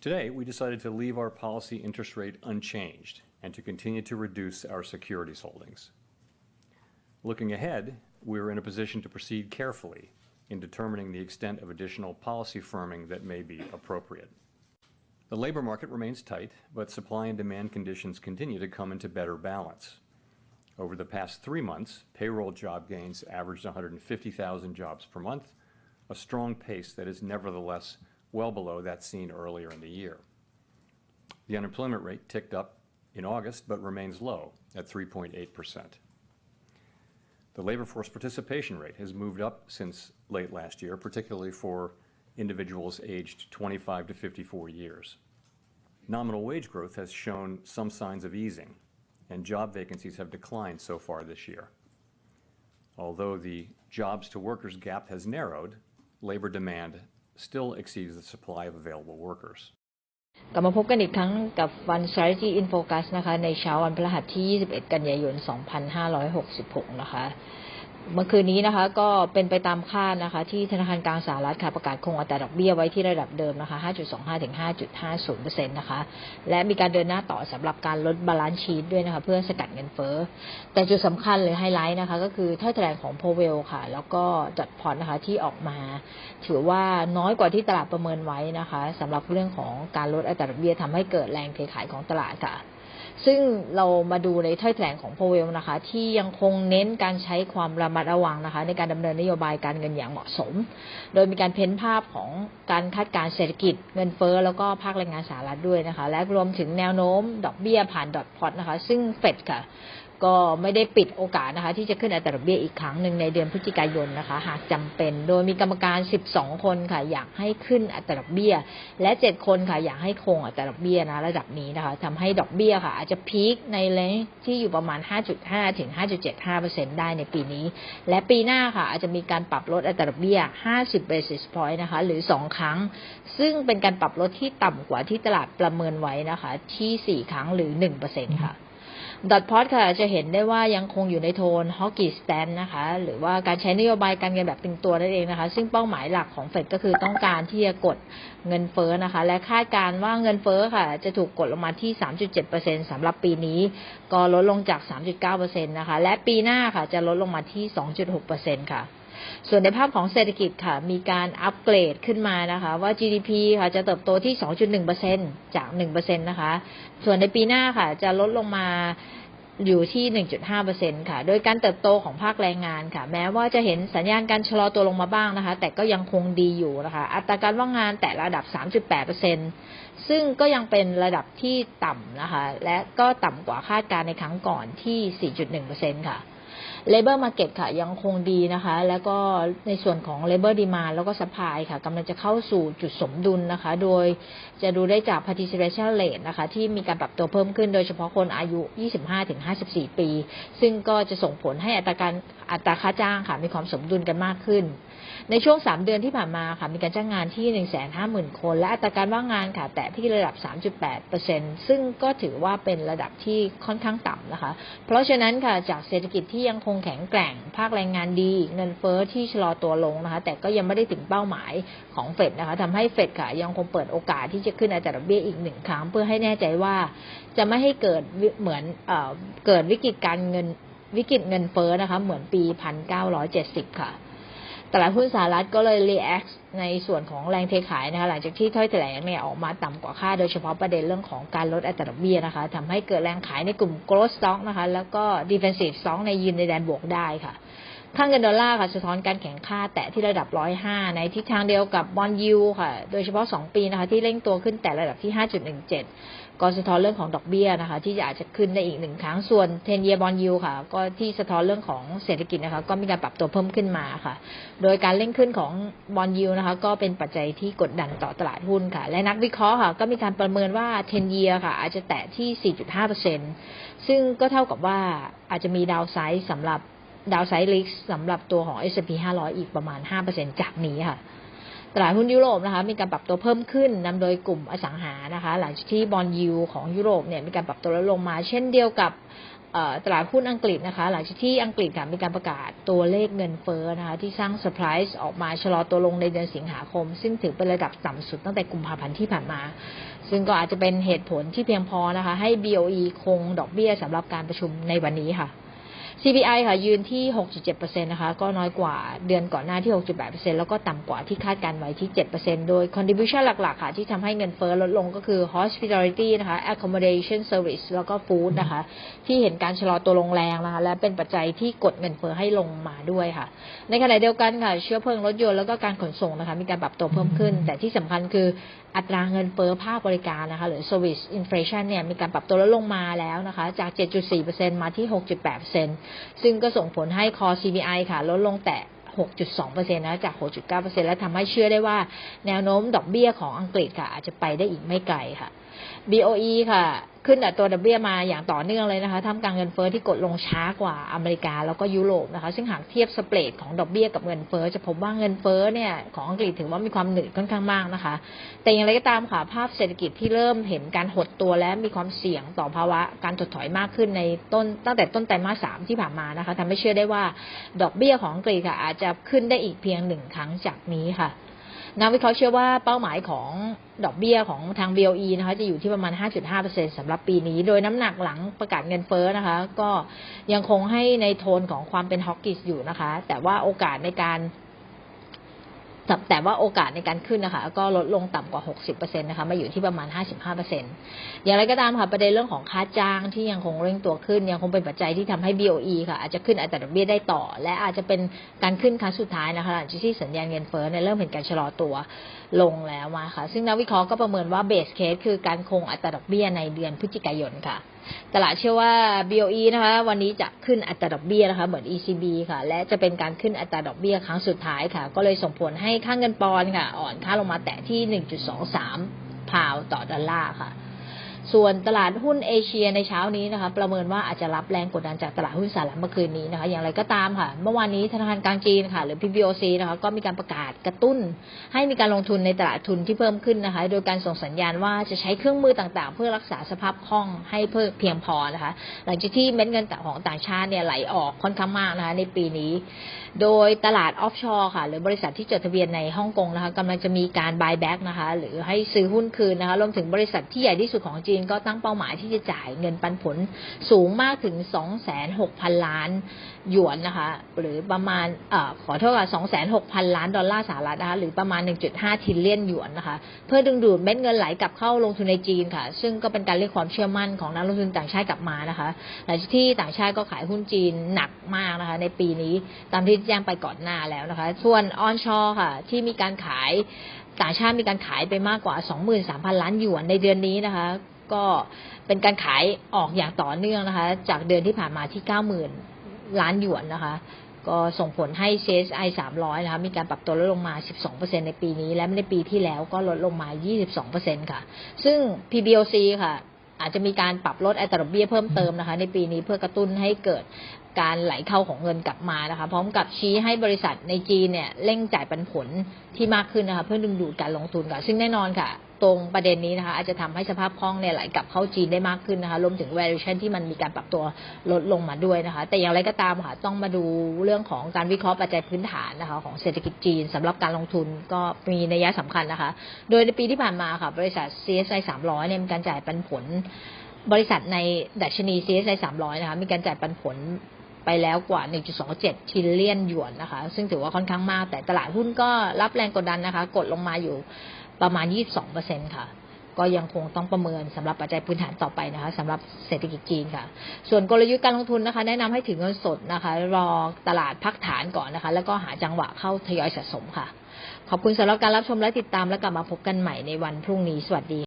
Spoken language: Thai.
Today, we decided to leave our policy interest rate unchanged and to continue to reduce our securities holdings. Looking ahead, we are in a position to proceed carefully in determining the extent of additional policy firming that may be appropriate. The labor market remains tight, but supply and demand conditions continue to come into better balance. Over the past three months, payroll job gains averaged 150,000 jobs per month, a strong pace that is nevertheless well below that seen earlier in the year. The unemployment rate ticked up in August, but remains low at 3.8%. The labor force participation rate has moved up since late last year, particularly for individuals aged 25 to 54 years. Nominal wage growth has shown some signs of easing, and job vacancies have declined so far this year. Although the jobs to workers gap has narrowed, labor demand still exceeds the supply of available workers. กลับมาพบกันอีกครั้งกับ Fund Strategy in Focus นะคะ ในเช้าวันพฤหัสที่ 21 กันยายน 2566 นะคะ เมื่อคืนนี้นะคะ ก็เป็นไปตามคาดนะคะ ที่ธนาคารกลางสหรัฐค่ะประกาศคงอัตราดอกเบี้ยไว้ที่ระดับเดิมนะคะ 5.25 ถึง 5.50%นะคะ และมีการเดินหน้าต่อสำหรับการลดบาลานซ์ชีตด้วยนะคะ เพื่อสกัดเงินเฟ้อ แต่จุดสำคัญเลยไฮไลท์นะคะ ก็คือถ้อยแถลงของโพเวลค่ะ แล้วก็จัดพอร์ตนะคะที่ออกมา ถือว่าน้อยกว่าที่ตลาดประเมินไว้นะคะสำหรับเรื่องของการลดอัตราดอกเบี้ยทำให้เกิดแรงเทขายของตลาดค่ะ ซึ่งเรามาดูในถ้อยแถลงของโพเวลนะคะ ที่ยังคงเน้นการใช้ความระมัดระวังนะคะ ในการดำเนินนโยบายการเงินอย่างเหมาะสม โดยมีการเพ้นภาพของการคาดการเศรษฐกิจเงินเฟ้อแล้วก็ภาคแรงงานสหรัฐด้วยนะคะ และรวมถึงแนวโน้มดอกเบี้ยผ่านดอทพอตนะคะ ซึ่งเฟดค่ะ ก็ไม่ได้ปิดโอกาสนะคะ ที่จะขึ้นอัตราดอกเบี้ยอีกครั้งหนึ่งในเดือนพฤศจิกายนนะคะ หากจำเป็น โดยมีกรรมการ 12 คนค่ะอยากให้ขึ้นอัตราดอกเบี้ย และ 7 คนค่ะอยากให้คงอัตราดอกเบี้ยนะระดับนี้นะคะทำให้ดอกเบี้ยค่ะ อาจจะพีคในเลนที่อยู่ประมาณ 5.5 ถึง 5.75%ได้ในปีนี้ และปีหน้าค่ะ อาจจะมีการปรับลดอัตราดอกเบี้ย 50 basis point นะคะ หรือ 2 ครั้ง ซึ่งเป็นการปรับลดที่ต่ำกว่าที่ตลาดประเมินไว้นะคะ ที่ 4 ครั้งหรือ 1%ค่ะ ดอทพอดค่ะจะเห็นได้ว่ายังคงอยู่ในโทนฮอกกี้สแตนนะคะ หรือว่าการใช้นโยบายการเงินแบบตึงตัวนั่นเองนะคะ ซึ่งเป้าหมายหลักของเฟดก็คือต้องการที่จะกดเงินเฟ้อนะคะ และคาดการว่าเงินเฟ้อค่ะ จะถูกกดลงมาที่ 3.7%สำหรับปีนี้ ก็ลดลงจาก 3.9%นะคะ และปีหน้าค่ะจะลดลงมาที่ 2.6%ค่ะ ส่วนในภาพของเศรษฐกิจค่ะ มีการอัปเกรดขึ้นมานะคะ ว่า GDP ค่ะจะเติบโตที่ 2.1%จาก 1%นะคะ ส่วนในปีหน้าค่ะ จะลดลงมาอยู่ที่ 1.5%ค่ะ โดยการเติบโตของภาคแรงงานค่ะ แม้ว่าจะเห็นสัญญาณการชะลอตัวลงมาบ้างนะคะ แต่ก็ยังคงดีอยู่นะคะ อัตราการว่างงานแต่ระดับ 3.8%ซึ่งก็ยังเป็นระดับที่ต่ำนะคะ และก็ต่ำกว่าคาดการในครั้งก่อนที่ 4.1%ค่ะ labor market ค่ะยังคงดีนะคะ แล้วก็ในส่วนของ labor demand แล้วก็ supply ค่ะกำลังจะเข้าสู่จุดสมดุลนะคะ โดยจะดูได้จาก participation rate นะคะ ที่มีการปรับตัวเพิ่มขึ้นโดยเฉพาะคนอายุ 25-54 ปี ซึ่งก็จะส่งผลให้อัตราการอัตราค่าจ้างค่ะมีความสมดุลกันมากขึ้น ในช่วง 3 เดือนที่ผ่านมาค่ะมีการจ้างงานที่ 150,000 คน และอัตราการว่างงานค่ะแตะที่ระดับ 3.8%ซึ่งก็ถือว่าเป็นระดับที่ค่อนข้างต่ำนะคะ เพราะฉะนั้นค่ะจากเศรษฐกิจที่ยังคงแข็งแกร่ง ภาคแรงงานดี เงินเฟ้อที่ชะลอตัวลงนะคะ แต่ก็ยังไม่ได้ถึงเป้าหมายของเฟดนะคะทำให้เฟดค่ะยังคงเปิดโอกาสที่จะขึ้นอัตราดอกเบี้ยอีกหนึ่งครั้งเพื่อให้แน่ใจว่า จะไม่ให้เกิดเหมือนเอเกิดวิกฤตการเงินวิกฤตเงินเฟ้อนะคะ เหมือนปี 1970 ค่ะ ตลาดหุ้นสหรัฐก็เลยรีแอคในส่วนของแรงเทขายนะคะหลังจากที่ถ้อยแถลงเนี่ยออกมาต่ำกว่าคาดโดยเฉพาะประเด็นเรื่องของการลดอัตราดอกเบี้ยนะคะทำให้เกิดแรงขายในกลุ่ม growth stock นะคะ แล้วก็ defensive stock ในยืนในแดนบวกได้ค่ะค่างเงินดอลลาร์ค่ะสะท้อนการแข่งค่าแตะที่ระดับ 105 ในทิศทางเดียวกับบอลยูค่ะ โดยเฉพาะ 2 ปีนะคะที่เร่งตัวขึ้นแต่ระดับที่ 5.17 ก็สะท้อนเรื่องของดอกเบี้ยนะคะ ที่อาจจะขึ้นได้อีกหนึ่งครั้งส่วนเทนเยบอลยูค่ะ ก็ที่สะท้อนเรื่องของเศรษฐกิจนะคะ ก็มีการปรับตัวเพิ่มขึ้นมาค่ะ โดยการเร่งขึ้นของบอลยูนะคะ ก็เป็นปัจจัยที่กดดันต่อตลาดหุ้นค่ะ และนักวิเคราะห์ค่ะ ก็มีการประเมินว่าเทนเยียค่ะ อาจจะแตะที่ 4.5%ซึ่งก็เท่ากับว่าอาจจะมีดาวไซด์สำหรับดาวไซด์ลิกสำหรับตัวของ S&P 500 อีกประมาณ 5%จากนี้ค่ะ ตลาดหุ้นยุโรปนะคะมีการปรับตัวเพิ่มขึ้นนำโดยกลุ่มอสังหานะคะ หลังจากที่บอลยูของยุโรปเนี่ยมีการปรับตัวลดลงมา เช่นเดียวกับตลาดหุ้นอังกฤษนะคะ หลังจากที่อังกฤษค่ะมีการประกาศตัวเลขเงินเฟ้อนะคะ ที่สร้างเซอร์ไพรส์ออกมาชะลอตัวลงในเดือนสิงหาคม ซึ่งถือเป็นระดับต่ำสุดตั้งแต่กุมภาพันธ์ที่ผ่านมา ซึ่งก็อาจจะเป็นเหตุผลที่เพียงพอนะคะ ให้ BOE คงดอกเบี้ยสำหรับการประชุมในวันนี้ค่ะ CPI ค่ะยืนที่ 6.7%นะคะ ก็น้อยกว่าเดือนก่อนหน้าที่ 6.8%แล้วก็ต่ำกว่าที่คาดการไว้ที่ 7%โดย contribution หลัก ๆ ค่ะ ที่ทำให้เงินเฟ้อลดลงก็คือ hospitality นะคะ accommodation service แล้วก็ food นะคะ ที่เห็นการชะลอตัวลงแรงนะคะ และเป็นปัจจัยที่กดเงินเฟ้อให้ลงมาด้วยค่ะ ในขณะเดียวกันค่ะ เชื้อเพลิงรถยนต์แล้วก็การขนส่งนะคะ มีการปรับตัวเพิ่มขึ้น แต่ที่สำคัญคืออัตราเงินเฟ้อภาคบริการนะคะหรือ service inflation เนี่ยมีการปรับตัวลดลงมาแล้วนะคะจาก 7.4%มาที่ 6.8%ซึ่งก็ส่งผลให้ core CPI ค่ะลดลงแต่6.2%นะจาก 6.9%และทำให้เชื่อได้ว่าแนวโน้มดอกเบี้ยของอังกฤษค่ะอาจจะไปได้อีกไม่ไกลค่ะ BOE ค่ะ ขึ้นอัตราดอกเบี้ยมาอย่างต่อเนื่องเลยนะคะท่ามกลางเงินเฟ้อที่กดลงช้ากว่าอเมริกาแล้วก็ยุโรปนะคะ ซึ่งหากเทียบสเปรดของดอกเบี้ยกับเงินเฟ้อจะพบว่าเงินเฟ้อเนี่ยของอังกฤษถือว่ามีความหนืดค่อนข้างมากนะคะ แต่อย่างไรก็ตามค่ะภาพเศรษฐกิจที่เริ่มเห็นการหดตัวและมีความเสี่ยงต่อภาวะการถดถอยมากขึ้นในต้นตั้งแต่ต้นไตรมาสสามที่ผ่านมานะคะทำให้เชื่อได้ว่าดอกเบี้ยของอังกฤษค่ะอาจจะขึ้นได้อีกเพียงหนึ่งครั้งจากนี้ค่ะ นักวิเคราะห์เชื่อว่าเป้าหมายของดอกเบี้ยของทาง BOE นะคะจะอยู่ที่ประมาณ 5.5%สำหรับปีนี้ โดยน้ำหนักหลังประกาศเงินเฟ้อนะคะ ก็ยังคงให้ในโทนของความเป็นฮอกกิสอยู่นะคะ แต่ว่าโอกาสในการ แต่แต่ว่าโอกาสในการขึ้นนะคะ ก็ลดลงต่ำกว่า 60%นะคะมาอยู่ที่ประมาณ 55%อย่างไรก็ตามค่ะประเด็นเรื่องของค่าจ้างที่ยังคงเร่งตัวขึ้น ยังคงเป็นปัจจัยที่ทำให้ BOE ค่ะ อาจจะขึ้นอัตราดอกเบี้ยได้ต่อ และอาจจะเป็นการขึ้นครั้งสุดท้ายนะคะหลังจากที่สัญญาณเงินเฟ้อเนี่ยเริ่มเห็นการชะลอตัวลงแล้วมาค่ะ ซึ่งนักวิเคราะห์ก็ประเมินว่าเบสเคสคือการคงอัตราดอกเบี้ยในเดือนพฤศจิกายนค่ะ ตลาดเชื่อว่า BOE นะคะ วันนี้จะขึ้นอัตราดอกเบี้ยนะคะ เหมือน ECB ค่ะ และจะเป็นการขึ้นอัตราดอกเบี้ยครั้งสุดท้ายค่ะ ก็เลยส่งผลให้ค่างเงินปอนด์ค่ะ อ่อนค่าลงมาแตะที่ 1.23 พาวต่อดอลลาร์ค่ะ ส่วนตลาดหุ้นเอเชียในเช้านี้นะคะประเมินว่าอาจจะรับแรงกดดันจากตลาดหุ้นสหรัฐเมื่อคืนนี้นะคะ อย่างไรก็ตามค่ะ เมื่อวานนี้ธนาคารกลางจีนค่ะ หรือ PBOC นะคะก็มีการประกาศกระตุ้น ให้มีการลงทุนในตลาดทุนที่เพิ่มขึ้นนะคะ โดยการส่งสัญญาณว่าจะใช้เครื่องมือต่างๆ เพื่อรักษาสภาพคล่องให้เพิ่มเพียงพอนะคะ หลังจากที่เม็ดเงินของต่างชาติเนี่ยไหลออกค่อนข้างมากนะคะในปีนี้ โดยตลาดออฟชอร์ค่ะ หรือบริษัทที่จดทะเบียนในฮ่องกงนะคะกำลังจะมีการ buy back นะคะ หรือให้ซื้อหุ้นคืนนะคะ รวมถึงบริษัทที่ใหญ่ที่สุดของจีีนก็ตั้งเป้าหมายที่จะจ่ายเงินปันผลสูงมากถึง 26,000ล้านหยวนนะคะ หรือประมาณอขอโทษค่ะ26,000 ล้านดอลลาร์สหรัฐนะคะหรือประมาณ 1.5ทิลเลียนหยวนนะคะ เพื่อดึงดูดเม็ดเงินไหลกลับเข้าลงทุนในจีนค่ะ ซึ่งก็เป็นการเรียกความเชื่อมั่นของนักลงทุนต่างชาติกลับมานะคะ หลังจากที่ต่างชาติก็ขายหุ้นจีนหนักมากนะคะ ในปีนี้ตามที่แจ้งไปก่อนหน้าแล้วนะคะ ส่วนออนชอค่ะ ที่มีการขายต่างชาติมีการขายไปมากกว่า 23,000 ล้านหยวนในเดือนนี้นะคะ ก็เป็นการขายออกอย่างต่อเนื่องนะคะ จากเดือนที่ผ่านมาที่ 90,000 ล้านหยวนนะคะ ก็ส่งผลให้ CSI 300 นะคะ มีการปรับตัวลดลงมา 12%ในปีนี้ และในปีที่แล้วก็ลดลงมา 22%ค่ะ ซึ่ง PBOC ค่ะ อาจจะมีการปรับลดอัตราดอกเบี้ยเพิ่มเติมนะคะ ในปีนี้เพื่อกระตุ้นให้เกิดการไหลเข้าของเงินกลับมานะคะ พร้อมกับชี้ให้บริษัทในจีนเนี่ยเร่งจ่ายปันผลที่มากขึ้นนะคะ เพื่อดึงดูดการลงทุนค่ะ ซึ่งแน่นอนค่ะ ตรงประเด็นนี้นะคะอาจจะทำให้สภาพคล่องเนี่ยไหลกลับเข้าจีนได้มากขึ้นนะคะรวมถึง valuation ที่มันมีการปรับตัวลดลงมาด้วยนะคะ แต่อย่างไรก็ตามค่ะต้องมาดูเรื่องของการวิเคราะห์ปัจจัยพื้นฐานนะคะของเศรษฐกิจจีนสำหรับการลงทุนก็มีนัยสำคัญนะคะ โดยในปีที่ผ่านมาค่ะบริษัท CSI 300เนี่ยมีการจ่ายปันผล บริษัทในดัชนี CSI 300นะคะมีการจ่ายปันผล ไปแล้วกว่า 1.27ทิลเลียนหยวนนะคะ ซึ่งถือว่าค่อนข้างมาก แต่ตลาดหุ้นก็รับแรงกดดันนะคะ กดลงมาอยู่ประมาณ 22%ค่ะ ก็ยังคงต้องประเมินสำหรับปัจจัยพื้นฐานต่อไปนะคะสำหรับเศรษฐกิจจีนค่ะ ส่วนกลยุทธ์การลงทุนนะคะ แนะนำให้ถือเงินสดนะคะ รอตลาดพักฐานก่อนนะคะ แล้วก็หาจังหวะเข้าทยอยสะสมค่ะ ขอบคุณสำหรับการรับชมและติดตามและกลับมาพบกันใหม่ในวันพรุ่งนี้สวัสดี